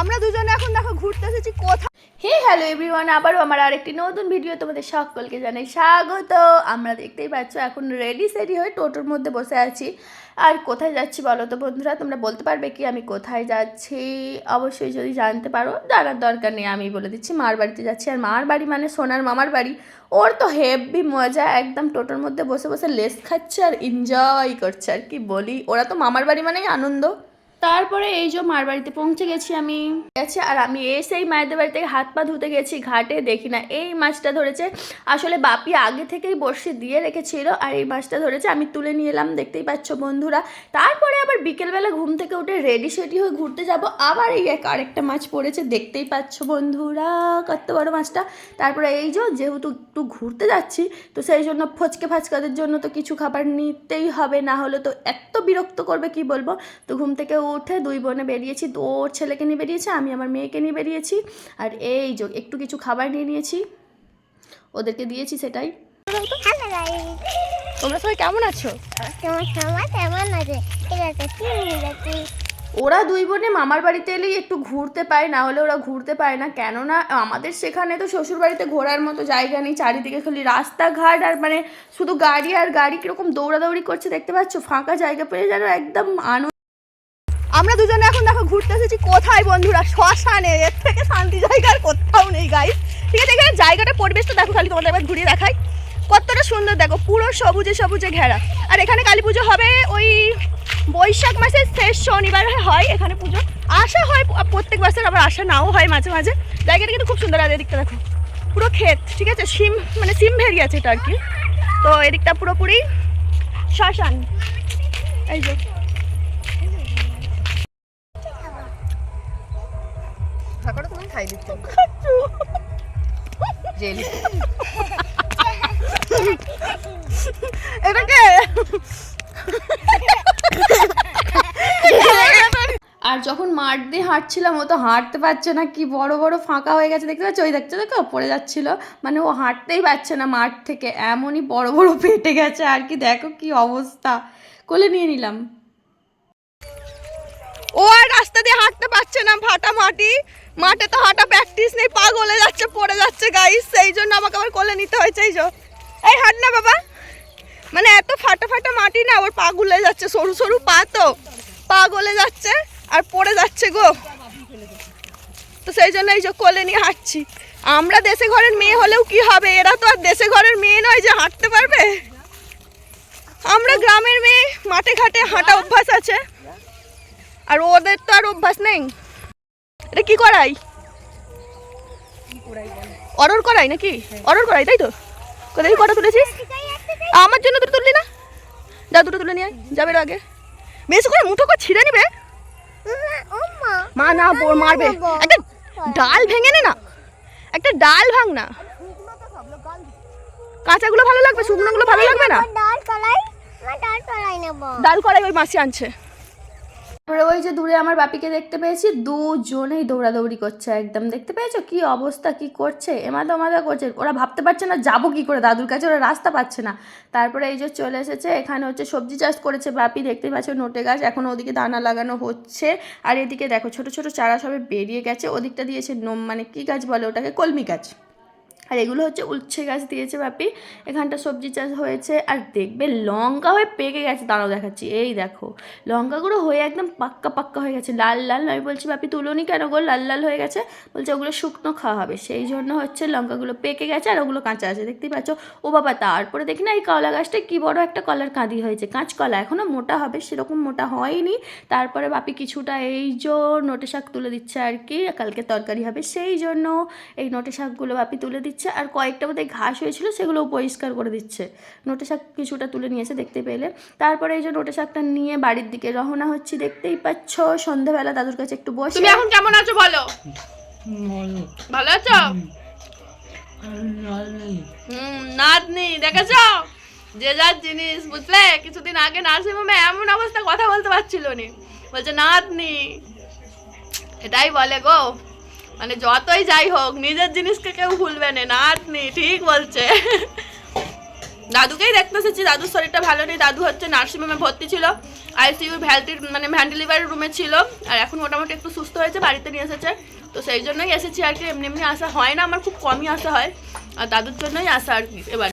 আমরা দুজনে এখন দেখো ঘুরতে এসেছি কোথায় হে হ্যালো এভরিওয়ান, আবারও আমার আরেকটি নতুন ভিডিও তোমাদের সকলকে জানাই স্বাগত। আমরা দেখতেই পাচ্ছ এখন রেডি সেডি হয়ে টোটোর মধ্যে বসে আছি। আর কোথায় যাচ্ছি বলো তো বন্ধুরা, তোমরা বলতে পারবে কি আমি কোথায় যাচ্ছি? অবশ্যই যদি জানতে পারো, জানার দরকার নেই, আমি বলে দিচ্ছি মার বাড়িতে যাচ্ছি। আর মার বাড়ি মানে সোনার মামার বাড়ি। ওর তো হেভি মজা, একদম টোটোর মধ্যে বসে বসে লেস খাচ্ছে আর এনজয় করছে, আর কি বলি? ওরা তো মামার বাড়ি মানেই আনন্দ। তারপরে এই যে মার বাড়িতে পৌঁছে গেছি আমি। গেছে, আর আমি এসেই মায়েদের বাড়ি থেকে হাত পা ধুতে গেছি, ঘাটে দেখি না। এই মাছটা ধরেছে, আসলে বাপি আগে থেকেই বর্ষে দিয়ে রেখেছিল, আর এই মাছটা ধরেছে, আমি তুলে নিয়ে এলাম, দেখতেই পাচ্ছ বন্ধুরা। তারপরে আবার বিকেলবেলা ঘুম থেকে উঠে রেডি সেডি হয়ে ঘুরতে যাব। আবার এই এক আরেকটা মাছ পড়েছে দেখতেই পাচ্ছ বন্ধুরা কত বড় মাছটা। তারপরে এই যে যেহেতু একটু ঘুরতে যাচ্ছি তো সেই জন্য ফচকে ফাচকাদের জন্য তো কিছু খাবার নিতেই হবে না হলে তো এত বিরক্ত করবে কি বলব? তো ঘুম থেকে উঠে দুই বোনে বেরিয়েছি তো ওর ছেলেকে নিয়ে বেরিয়েছে আমি আমার মেয়েকে নিয়ে বেরিয়েছি আর এই যে একটু কিছু খাবার নিয়ে নিয়েছি। ওদেরকে দিয়েছি সেটাই। তোমরা সবাই কেমন আছো? তোমার কেমন আছে? ওরা দুই বোনে মামার বাড়িতে এলেই একটু ঘুরতে পায়, না হলে ওরা ঘুরতে পায় না। কেননা আমাদের সেখানে তো শ্বশুর বাড়িতে ঘোরার মতো জায়গা নেই, চারিদিকে খালি রাস্তাঘাট আর মানে শুধু গাড়ি আর গাড়ি কীরকম দৌড়াদৌড়ি করছে, দেখতে পাচ্ছ? ফাঁকা জায়গা পেয়ে যেন একদম আনন্দ। আমরা দুজনে এখন দেখো ঘুরতে এসেছি কোথায়, বন্ধুরা? শ্মশানে। এর থেকে শান্তি জায়গা আর কোথাও নেই গাইস ঠিক আছে, এখানে জায়গাটা, পরিবেশটা দেখো, খালি তোমাদের একবার ঘুরিয়ে দেখাই। কতটা সুন্দর, দেখো, পুরো সবুজে সবুজে ঘেরা। আর এখানে কালী পুজো হবে ওই বৈশাখ মাসের শেষ শনিবার হয় এখানে পুজো। আসা হয় প্রত্যেক বছর আবার আসা নাও হয় মাঝে মাঝে। জায়গাটা কিন্তু খুব সুন্দর আর এদিকটা দেখো। পুরো ক্ষেত ঠিক আছে? সিম মানে সিম ভেরি আছে এটা আর কি। তো এদিকটা পুরোপুরি শ্মশান। এই যে। খাই এটাকে আর যখন মাঠ দিয়ে হাঁটছিলাম, ও তো হাঁটতে পারছে না, কি বড় বড় ফাঁকা হয়ে গেছে, দেখতে পাচ্ছ? ওই দেখছ দেখো, পড়ে যাচ্ছিল। মানে ও হাঁটতেই পারছে না মাঠ থেকে, এমনই বড় বড় পেটে গেছে, আর কি দেখো কি অবস্থা। কোলে নিয়ে নিলাম। ও আর রাস্তা দিয়ে হাঁটতে পারছে না ফাটা মাটি। মাঠে তো হাঁটা প্র্যাকটিস নেই পা গলে যাচ্ছে, পড়ে যাচ্ছে গাইস সেই জন্য আমাকে আবার কোলে নিতে হয়েছে, এই যে। এই হাঁট না বাবা। মানে এত ফাটা ফাটা মাটি না ওর পা গুলে যাচ্ছে, সরু সরু পা তো। পা গলে যাচ্ছে। আর পড়ে যাচ্ছে গো। তো সেই জন্য এই যে কোলে নিয়ে হাঁটছি। আমরা দেশে ঘরের মেয়ে হলেও কি হবে? এরা তো আর দেশে ঘরের মেয়ে নয় যে হাঁটতে পারবে। আমরা গ্রামের মেয়ে, মাঠে ঘাটে হাঁটা অভ্যাস আছে। আর ওদের তো আর অভ্যাস নেই। এটা কি করাই অর্ডার করাই নাকি? অর্ডার করাই তাই তো? কোথায় কটা তুলেছিস? আমার জন্য দুটো তুললি না? যা দুটো তুলে নিয়ে যাবে আগে। বেশি করে মুঠো করে ছিঁড়ে নিবে। মা না বোর মারবে। একটা ডাল ভেঙে নে না। একটা ডাল ভাঙ না। কাঁচাগুলো ভালো লাগবে শুকনোগুলো ভালো লাগবে না? ডাল কলাই ডাল কলাই নেব। ডাল করাই ওই মাসি আনছে। তারপরে ওই যে দূরে আমার বাপিকে দেখতে পেয়েছি, দুজনেই দৌড়াদৌড়ি করছে একদম। দেখতে পেয়েছ? কি অবস্থা? কি করছে? এমাদা মাদা করছে। ওরা ভাবতে পারছে না, যাব কি করে? দাদুর কাছে ওরা রাস্তা পাচ্ছে না। তারপরে এই যে চলে এসেছে, এখানে হচ্ছে সবজি চাষ করেছে বাপি। দেখতেই পাচ্ছ নোটে গাছ, এখন ওদিকে দানা লাগানো হচ্ছে। আর এদিকে দেখো, ছোট ছোট চারা সবে বেরিয়ে গেছে। ওদিকটা দিয়েছে নোম মানে কি গাছ বলে ওটাকে? কলমি গাছ। আর এগুলো হচ্ছে উচ্ছে গাছ দিয়েছে বাপি। এখানটা সবজি চাষ হয়েছে। আর দেখবে লঙ্কা হয়ে পেকে গেছে, দাঁড়াও দেখাচ্ছি। এই দেখো, লঙ্কাগুলো হয়ে একদম পাক্কা পাক্কা হয়ে গেছে, লাল লাল। আমি বলছি, বাপি তুলোনি কেন গো? লাল লাল হয়ে গেছে। বলছে, ওগুলো শুকনো খাওয়া হবে। সেই জন্য হচ্ছে লঙ্কাগুলো পেকে গেছে আর ওগুলো কাঁচা আছে। দেখতেই পাচ্ছ? ও বাবা, তারপরে দেখি না এই কলা গাছটা কি বড় একটা কলার কাঁদি হয়েছে। কাঁচ কলা এখনও মোটা হবে, সেরকম মোটা হয়নি। তারপরে বাপি কিছুটা এই যে নোটে শাক তুলে দিচ্ছে আর কি, কালকে তরকারি হবে। সেই জন্য এই নোটে শাকগুলো বাপি তুলে দিচ্ছে। আর কয়েকটা বোধহয় ঘাস হয়েছিল সেগুলো পরিষ্কার করে দিচ্ছে। নোটে শাক কিছুটা তুলে নিয়েছে দেখতে পেলে। তারপরে এই যে নোটে শাকটা নিয়ে বাড়ির দিকে রওনা হচ্ছি দেখতেই পাচ্ছ সন্ধ্যাবেলা দাদুর কাছে একটু বসে। তুমি এখন কেমন আছো বলো? ভালো। আছো? নাতনি দেখেছ? যে যার জিনিস বুঝলে? কিছুদিন আগে নার্সিং হোমে এমন অবস্থা কথা বলতে পারছিল নি। বলছে নাতনি এটাই বলে গো মানে যতই যাই হোক, নিজের জিনিসকে কেউ ভুলবে না, নাতনি, ঠিক বলছে। দাদুকেই দেখতে এসেছি দাদুর শরীরটা ভালো নেই, দাদু হচ্ছে নার্সিংহোমে ভর্তি ছিল আইসিইউ ভ্যালটির মানে ভ্যান্টিলিভারের রুমে ছিল, আর এখন মোটামুটি একটু সুস্থ হয়েছে, বাড়িতে নিয়ে এসেছে। তো সেই জন্যই এসেছি আর কি, এমনি এমনি আসা হয় না, আমার খুব কমই আসা হয়, আর দাদুর জন্যই আসা আর কি, এবার।